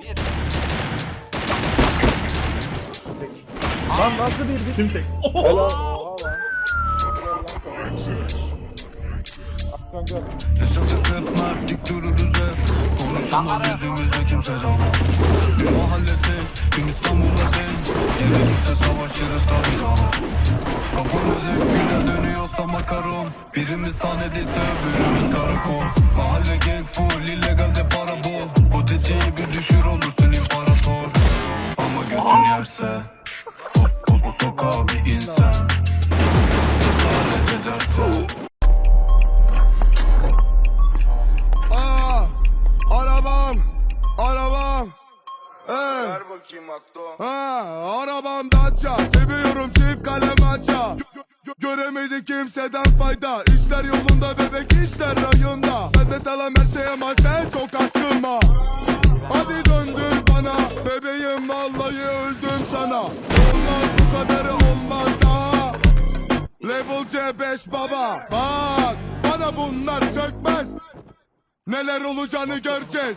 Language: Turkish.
Bir. Lan nasıl bir bir? Kim tek? Helal. Yaşadık hep mertlik dururuz hep Konuşamaz yüzümüze kimse zaman Bir mahallede, bir İstanbul'da değil Gerekirse savaşırız tabii Birimiz sahnedeyse öbürümüz karakol. Mahalle gang full, illegalde para bol O tetiği bir düşür olursun imparator. Ama götün yerse O, o, o sokağa bir insan. Cesaret ederse Aa, arabam, arabam. Hey. Ver bakayım akto Ha, arabam Dacia, seviyorum çift kalem aça. Gö- gö- Göremedi kimseden fayda. İşler yolunda bebek işler rayında. Ben de salam her şeye ama sen çok aşkınma. Hadi döndür bana, bebeğim vallahi öldüm sana. Olmaz bu kadarı olmaz daha. Level C5 baba, bak bana bunlar sökmez. Neler olacağını göreceğiz.